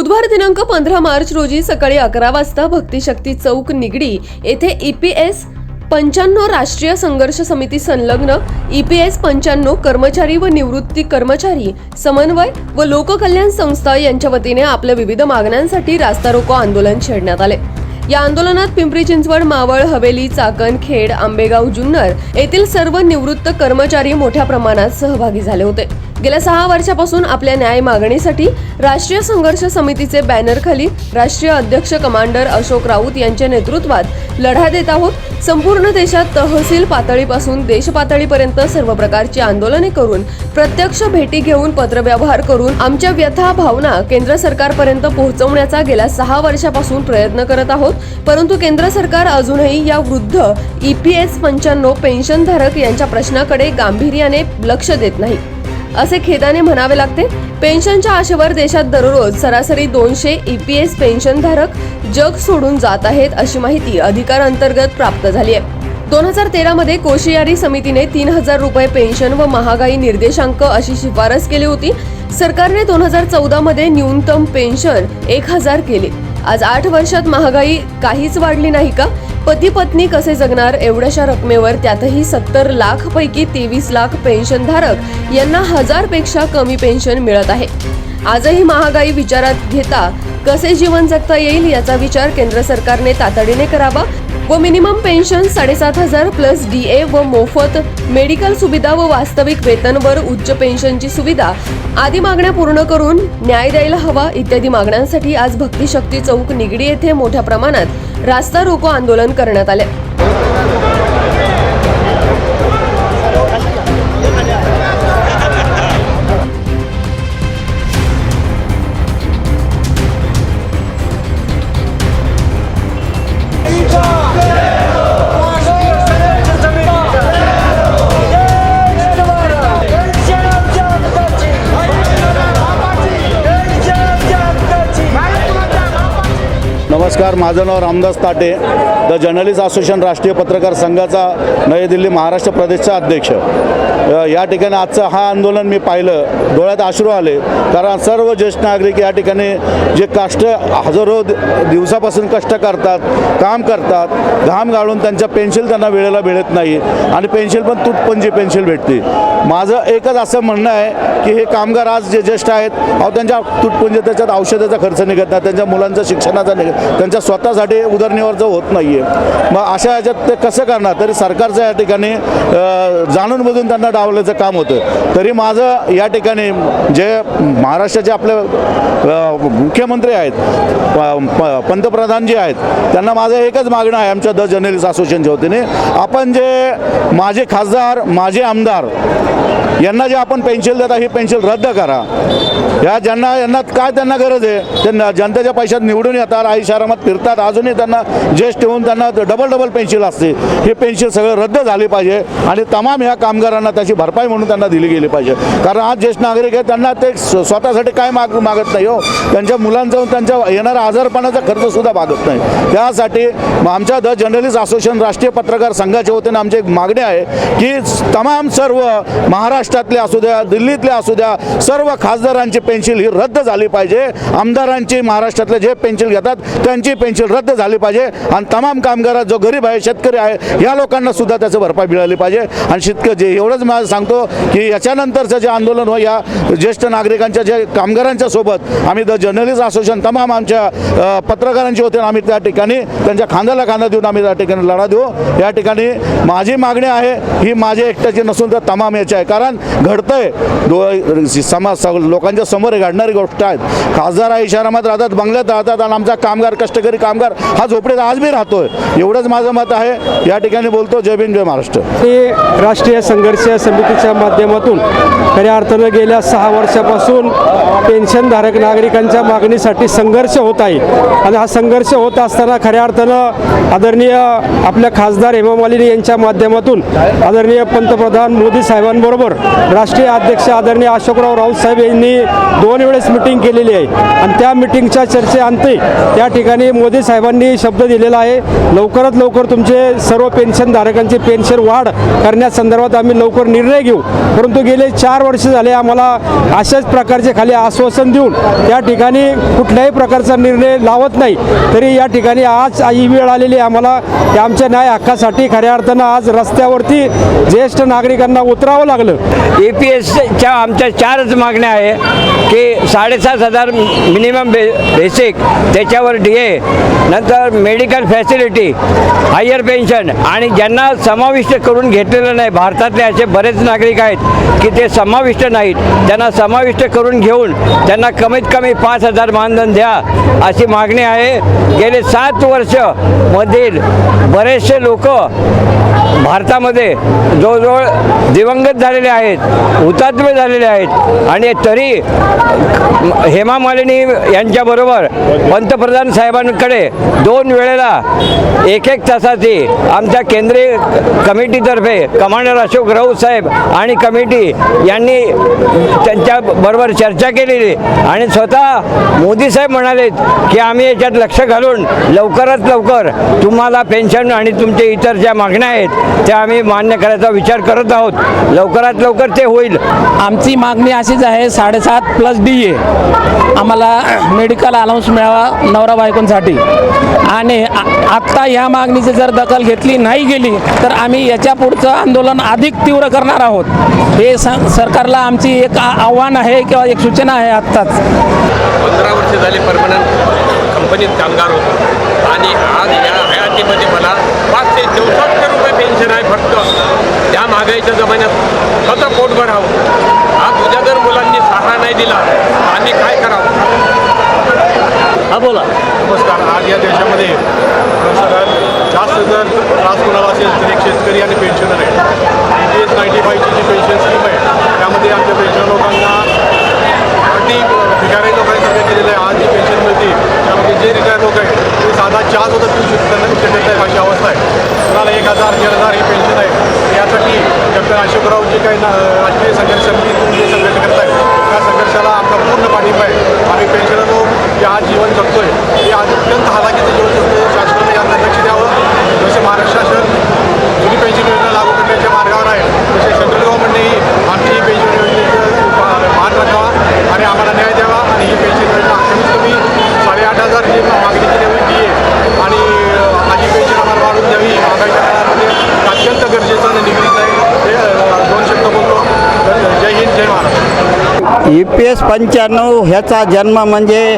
बुधवार दिनांक पंधरा मार्च रोजी सकाळी अकरा वाजता भक्तिशक्ती चौक निगडी येथे ईपीएस पंच्याण्णव राष्ट्रीय संघर्ष समिती संलग्न ईपीएस पंच्याण्णव कर्मचारी व निवृत्ती कर्मचारी समन्वय व लोककल्याण संस्था यांच्या वतीने आपल्या विविध मागण्यांसाठी रास्ता रोको आंदोलन छेडण्यात आले. या आंदोलनात पिंपरी चिंचवड मावळ हवेली चाकण खेड आंबेगाव जुन्नर येथील सर्व निवृत्त कर्मचारी मोठ्या प्रमाणात सहभागी झाले होते. गेल्या सहा वर्षापासून आपल्या न्याय मागणीसाठी राष्ट्रीय संघर्ष समितीचे बॅनरखाली राष्ट्रीय अध्यक्ष कमांडर अशोक राऊत यांच्या नेतृत्वात लढा देत आहोत. संपूर्ण देशात तहसील पातळीपासून देश पातळीपर्यंत सर्व प्रकारची आंदोलने करून प्रत्यक्ष भेटी घेऊन पत्रव्यवहार करून आमच्या व्यथा भावना केंद्र सरकारपर्यंत पोहोचवण्याचा गेल्या सहा वर्षापासून प्रयत्न करत आहोत. परंतु केंद्र सरकार अजूनही या वृद्ध ई पी एस पंच्याण्णव पेन्शनधारक यांच्या प्रश्नाकडे गांभीर्याने लक्ष देत नाही. असे खेदाने म्हणावे लागते पेन्शनच्या आशेवर देशात दररोज सरासरी दोनशे ईपीएस पेन्शनधारक जग सोडून जात आहेत अशी माहिती अधिकार अंतर्गत प्राप्त झाली आहे. दोन हजार तेरामध्ये कोशियारी समितीने तीन हजार रुपये पेन्शन व महागाई निर्देशांक अशी शिफारस केली होती. सरकारने दोन हजार चौदामध्ये न्यूनतम पेन्शन एक हजार केले. आज आठ वर्षात महागाई काहीच वाढली नाही का? पती पत्नी कसे जगणार एवढ्याशा रकमेवर त्यातही सत्तर लाख पैकी तेवीस लाख पेन्शनधारक यांना हजारपेक्षा कमी पेन्शन मिळत आहे. आजही महागाई विचारात घेता कसे जीवन जगता येईल याचा विचार केंद्र सरकारने तातडीने करावा व मिनिमम पेन्शन साडेसात हजार प्लस डी ए व मोफत मेडिकल सुविधा व वास्तविक वेतनवर उच्च पेन्शनची सुविधा आदी मागण्या पूर्ण करून न्याय द्यायला हवा इत्यादी मागण्यांसाठी आज भक्तिशक्ती चौक निगडी येथे मोठ्या प्रमाणात रास्ता रोको आंदोलन करण्यात आले. नमस्कार माझं नाव रामदास ताटे द जर्नलिस्ट असोसिएशन राष्ट्रीय पत्रकार संघाचा नवी दिल्ली महाराष्ट्र प्रदेशचा अध्यक्ष. या ठिकाणी आजचं हा आंदोलन मी पाहिलं डोळ्यात अश्रू आले कारण सर्व ज्येष्ठ नागरिक या ठिकाणी जे कष्ट हजारो दिवसापासून कष्ट करतात काम करतात घाम गाळून त्यांच्या पेन्शिल त्यांना वेळेला मिळत नाही आणि पेन्शिल पण तुटपंजी पेन्शिल भेटते. माझं एकच असं म्हणणं आहे की हे कामगार आज जे ज्येष्ठ आहेत अहो त्यांच्या तुटपंजी त्याच्यात औषधाचा खर्च निघत नाही त्यांच्या मुलांचा शिक्षणाचा निघत त्यांच्या स्वतःसाठी उदरनिर्वाह होत नाही आहे मग अशा ह्याच्यात ते कसं करणार? तरी सरकारचं या ठिकाणी जाणून बुजून त्यांना डावल्याचं काम होतं. तरी माझं या ठिकाणी जे महाराष्ट्राचे आपले मुख्यमंत्री आहेत प- प- पंतप्रधान जे आहेत त्यांना माझं एकच मागणं आहे आमच्या द जर्नलिस्ट असोसिएशनच्या वतीने. आपण जे माझे खासदार माझे आमदार यांना जे आपण पेन्शन देता ही पेन्शन रद्द करा. या ज्यांना यांना काय त्यांना गरज आहे? त्यांना जनतेच्या पैशात निवडून येतात आई शहरामध्ये फिरतात. अजूनही त्यांना ज्येष्ठ ठेवून त्यांना डबल डबल पेन्शिल असते. हे पेन्शिल सगळं रद्द झाले पाहिजे आणि तमाम ह्या कामगारांना त्याची भरपाई म्हणून त्यांना दिली गेली पाहिजे. कारण आज ज्येष्ठ नागरिक आहेत त्यांना ते स्वतःसाठी काय माग मागत नाही हो. त्यांच्या मुलांचा त्यांच्या येणारा आजारपणाचा खर्च सुद्धा मागत नाही. त्यासाठी आमच्या द जर्नलिस्ट असोसिएशन राष्ट्रीय पत्रकार संघाच्या वतीने आमची एक मागणी आहे की तमाम सर्व महाराष्ट्रातले असू द्या दिल्लीतले असू द्या सर्व खासदारांची पेन्शन ही रद्द झाली पाहिजे. आमदारांची महाराष्ट्रातले जे पेन्शन घेतात त्यांची पेन्शन रद्द झाली पाहिजे आणि तमाम कामगार जो गरीब आहे शेतकरी आहे या लोकांना सुद्धा त्याचं भरपाई मिळाली पाहिजे. आणि शेतकरी जे एवढंच मला सांगतो की याच्यानंतरचं जे आंदोलन हो या ज्येष्ठ नागरिकांच्या जे कामगारांच्या सोबत आम्ही द जर्नलिस्ट असोसिएशन तमाम आमच्या पत्रकारांची होते आम्ही त्या ठिकाणी त्यांच्या खांद्याला खांदा देऊन आम्ही त्या ठिकाणी लढा देऊ. या ठिकाणी माझी मागणी आहे ही माझी एकट्याची नसून तर तमाम याची आहे. कारण घडतंय दो समाज लोकांच्या समोर घडणारी गोष्ट आहेत. खासदार आहे शहरामध्ये राहतात बंगल्यात राहतात आणि आमचा कामगार कष्टकरी कामगार हा झोपडीत आज बी राहतोय. एवढंच माझं मत आहे. या ठिकाणी बोलतो जय भीम जय महाराष्ट्र. हे राष्ट्रीय संघर्ष समितीच्या माध्यमातून खऱ्या अर्थानं गेल्या सहा वर्षापासून पेन्शनधारक नागरिकांच्या मागणीसाठी संघर्ष होत आहे. आणि हा संघर्ष होत असताना खऱ्या अर्थानं आदरणीय आपल्या खासदार हेमा मालिनी यांच्या माध्यमातून आदरणीय पंतप्रधान मोदी साहेबांबरोबर राष्ट्रीय अध्यक्ष आदरणीय अशोकराव राऊत साहेब यांनी दोन वेळेस मिटिंग केलेली आहे. आणि त्या मिटिंगच्या चर्चेअंती त्या ठिकाणी मोदी साहेबांनी शब्द दिलेला आहे लवकरात लवकर तुमचे सर्व पेन्शनधारकांची पेन्शन वाढ करण्यासंदर्भात आम्ही लवकर निर्णय घेऊ. परंतु गेले चार वर्ष झाले आम्हाला अशाच प्रकारचे खाली आश्वासन देऊन त्या ठिकाणी कुठल्याही प्रकारचा निर्णय लावत नाही. तरी या ठिकाणी आज ही वेळ आलेली आम्हाला आमच्या न्याय हक्कासाठी खऱ्या अर्थानं आज रस्त्यावरती ज्येष्ठ नागरिकांना उतरावं लागलं. ए पी एसच्या आमच्या चारच मागण्या आहे की साडेसात हजार मिनिमम बे बेसिक त्याच्यावर डी ए नंतर मेडिकल फॅसिलिटी हायर पेन्शन आणि ज्यांना समाविष्ट करून घेतलेलं नाही भारतातले असे बरेच नागरिक आहेत की ते समाविष्ट नाहीत. त्यांना समाविष्ट करून घेऊन त्यांना कमीत कमी पाच हजार मानधन द्या अशी मागणी आहे. गेले सात वर्ष मधील बरेचसे लोक भारतामध्ये जवळजवळ दिवंगत झालेले आहेत हुतात्मे झालेले आहेत. आणि तरी हेमा मालिनी यांच्याबरोबर पंतप्रधान साहेबांकडे दोन वेळेला एक एक तासाची आमच्या केंद्रीय कमिटीतर्फे कमांडर अशोक राऊत साहेब आणि कमिटी यांनी त्यांच्याबरोबर चर्चा केलेली. आणि स्वतः मोदी साहेब म्हणालेत की आम्ही याच्यात लक्ष घालून लवकरात लवकर तुम्हाला पेन्शन आणि तुमचे इतर ज्या मागण्या आहेत त्या आम्ही मान्य करायचा विचार करत आहोत. लवकरात लवकर ते होईल. आमची मागणी अशीच आहे साडेसात प्लस डी ए आम्हाला मेडिकल अलाउन्स मिळावा नवरा मागणीसाठी आणि आ- आत्ता ह्या मागणीची जर दखल घेतली नाही गेली तर आम्ही याच्या पुढचं आंदोलन अधिक तीव्र करणार आहोत. हे सरकारला आमची एक आव्हान आहे किंवा एक सूचना आहे आत्ताच. पंधरा वर्ष झाले परमनंट कंपनीत कामगार होतो. आणि आज या हयातीमध्ये मला पाचशे चौसष्ट रुपये पेन्शन आहे फक्त. त्या महागाईच्या जमान्यात कसं पोट भरावं आज उद्या जर मुलांनी सहारा नाही दिला आम्ही काय करावं? हा बोला. नमस्कार. आज या देशामध्ये सगळ्यात जास्त जर त्रास कोणाला असेल तर एक शेतकरी आणि पेन्शनर आहे ई जी एस नाईन्टी फाईव्हची जी पेन्शन स्कीम आहे त्यामध्ये आमच्या पेन्शन लोकांना अगदी भिकारी लोकांसारखं केलेलं आहे. आज जी पेन्शन मिळते त्यामध्ये जे रिटायर लोक आहेत ते साधा चहा सुद्धा पिऊ शकत नाही शकत नाही अशी अवस्था आहे. कुणाला एक हजार दीड हजार ही पेन्शन आहे. यासाठी डॉक्टर अशोकराव जे काही राष्ट्रीय संघर्ष समितीतून जे संघर्ष करत आहेत या संघर्षाला आमचा पूर्ण पाठिंबा आहे. आम्ही पेन्शनर लोक जे आज जीवन जगतोय हे आज अत्यंत हालाकीचं जीवन जगतोय शासनाने यात लक्ष द्यावं. जसे महाराष्ट्र शासन जुनी पेन्शन योजना लागू करण्याच्या मार्गावर आहे तसे सेंट्रल गव्हर्नमेंटनेही आमची ही पेन्शन योजनेचं मान भान राखावा आणि आम्हाला न्याय द्यावा. आणि ही पेन्शन योजना कमीत कमी साडेआठ हजार जी मागणी केली होती ती आहे आणि अं, माझी पेन्शन आम्हाला वाढवून द्यावी महागाईच्या काळामध्ये अत्यंत गरजेचं आणि निगडीत आहे हे अं, दोन शब्द बोलतो तर जय हिंद जय यू ई पी एस पंच्याण्णव ह्याचा जन्म म्हणजे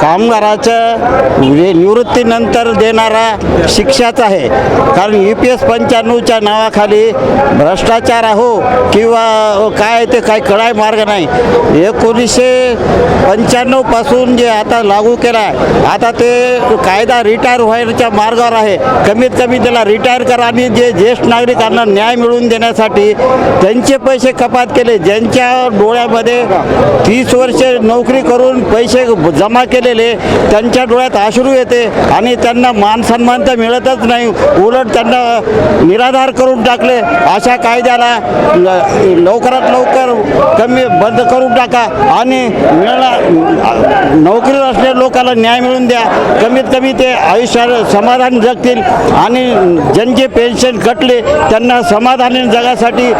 कामगाराचं नि- निवृत्तीनंतर देणारा शिक्षाच आहे. कारण ई पी एस पंच्याण्णवच्या नावाखाली भ्रष्टाचार हो किंवा काय ते काय कळाय मार्ग नाही. एकोणीसशे पंच्याण्णवपासून जे आता लागू केला आहे आता ते कायदा रिटायर व्हायच्या मार्गावर आहे. कमीत कमी त्याला रिटायर करा आणि जे ज्येष्ठ नागरिकांना न्याय मिळवून देण्यासाठी त्यांचे पैसे कपात केले. ज्यांच्या डोळ्यामध्ये तीस वर्ष नोकरी करून पैसे जमा केलेले त्यांच्या डोळ्यात आश्रू येते आणि त्यांना मान सन्मान तर मिळतच नाही. उलट त्यांना निराधार करून टाकले. अशा कायद्याला ल- लवकरात लवकर कमी बंद करून टाका आणि मिळणार नोकरी असलेल्या लोकांना न्याय मिळून द्या. कमीत कमी ते आयुष्यात समाधान जगतील आणि ज्यांचे पेन्शन कटले त्यांना समाधानी जगासाठी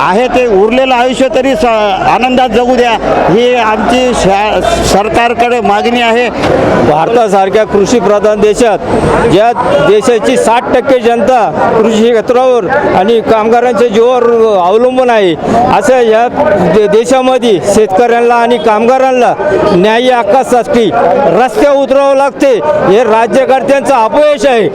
आहे ते उरलेलं आयुष्य तरी स आनंदात जगू द्या. ही आमची शा सरकारकडे मागणी आहे. भारतासारख्या कृषीप्रधान देशात ज्या देशाची साठ टक्के जनता कृषी क्षेत्रावर आणि कामगारांच्या जीवावर अवलंबून आहे असं या दे- देशामध्ये शेतकऱ्यांना आणि कामगारांना न्याय्य हक्कासाठी रस्त्या उतरावं लागते हे राज्यकर्त्यांचं अपयश आहे.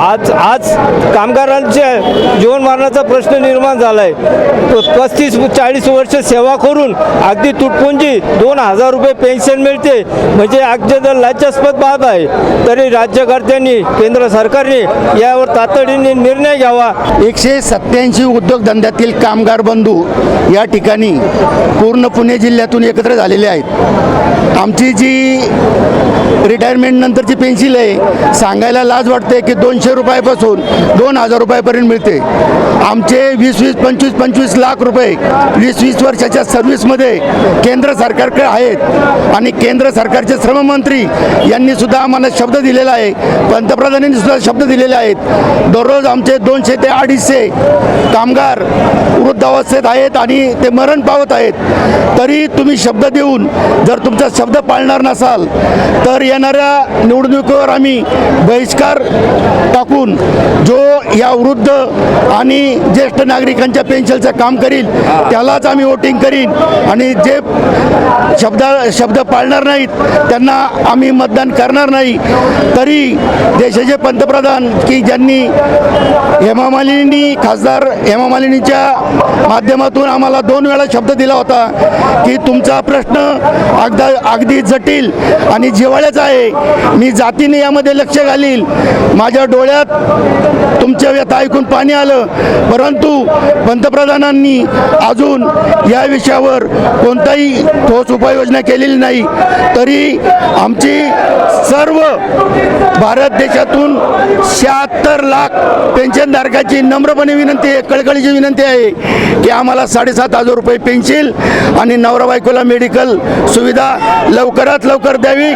आज आज कामगारांच्या जीवनमरणाचा प्रश्न निर्माण झाला आहे पस्तीस चाळीस वर्ष सेवा करून अगदी तुटपुंजी दोन हजार रुपये पेन्शन मिळते. म्हणजे अगदी जर लाज्यास्पद बाब आहे. तरी राज्यकर्त्यांनी केंद्र सरकारने यावर तातडीने निर्णय घ्यावा. एकशे सत्याऐंशी उद्योगधंद्यातील कामगार बंधू या ठिकाणी पूर्ण पुणे जिल्ह्यातून एकत्र झालेले आहेत. आमची जी रिटायरमेंट नंतरची पेन्शिल आहे सांगायला लाज वाटते की दोनशे रुपयापासून दोन हजार रुपयापर्यंत मिळते. आमचे वीस वीस पंचवीस पंचवीस लाख रुपये वीस वीस वर्षाच्या सर्व्हिसमध्ये केंद्र सरकारकडे आहेत आणि केंद्र सरकारचे श्रममंत्री यांनी सुद्धा आम्हाला शब्द दिलेला आहे. पंतप्रधानांनी सुद्धा शब्द दिलेले आहेत. दररोज आमचे दोनशे ते अडीचशे कामगार वृद्धावस्थेत आहेत आणि ते मरण पावत आहेत. तरी तुम्ही शब्द देऊन जर तुमचा शब्द पाळणार नसाल तर येणाऱ्या निवडणुकीवर आम्ही बहिष्कार टाकून जो या वृद्ध आणि ज्येष्ठ नागरिकांच्या पेन्शनचं काम करील त्यालाच आम्ही वोटिंग करीन. आणि जे शब्द शब्द पाळणार नाहीत त्यांना आम्ही मतदान करणार नाही. तरी देशाचे पंतप्रधान की ज्यांनी हेमा मालिनी खासदार हेमा मालिनीच्या माध्यमातून आम्हाला दोन वेळा शब्द दिला होता की तुमचा प्रश्न अगदा अगदी जटिल आणि जिवाळ्याचा आहे. मी जातीने यामध्ये लक्ष घालील. माझ्या डोळ्यात तुमच्या व्यथा ऐकून पाणी आलं. परंतु पंतप्रधानांनी अजून या विषयावर कोणताही ठोस उपाययोजना केलेली नाही तरी आमची सर्व भारत देशातून शहात्तर लाख पेन्शनधारकाची नम्रपणे विनंती आहे कळकळीची विनंती आहे की आम्हाला साडेसात हजार रुपये पेन्शिल आणि नवरा बायकोला मेडिकल सुविधा लवकरात लवकर द्यावी.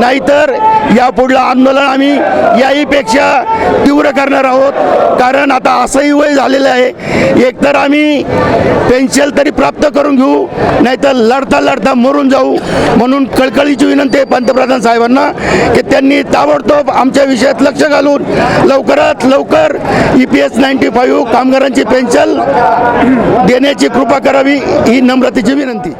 नाहीतर यापुढलं आंदोलन आम्ही याहीपेक्षा तीव्र करणार आहोत. कारण आता असंही वय झालेलं आहे. एकतर आम्ही पेन्शन तरी प्राप्त करून घेऊ नाहीतर लढता लढता मरून जाऊ म्हणून कळकळीची विनंती आहे पंतप्रधान साहेबांना की त्यांनी ताबडतोब आमच्या विषयात लक्ष घालून लवकरात लवकर E P S ninety five कामगारांची पेन्शन देण्याची कृपा करावी ही नम्रतेची विनंती.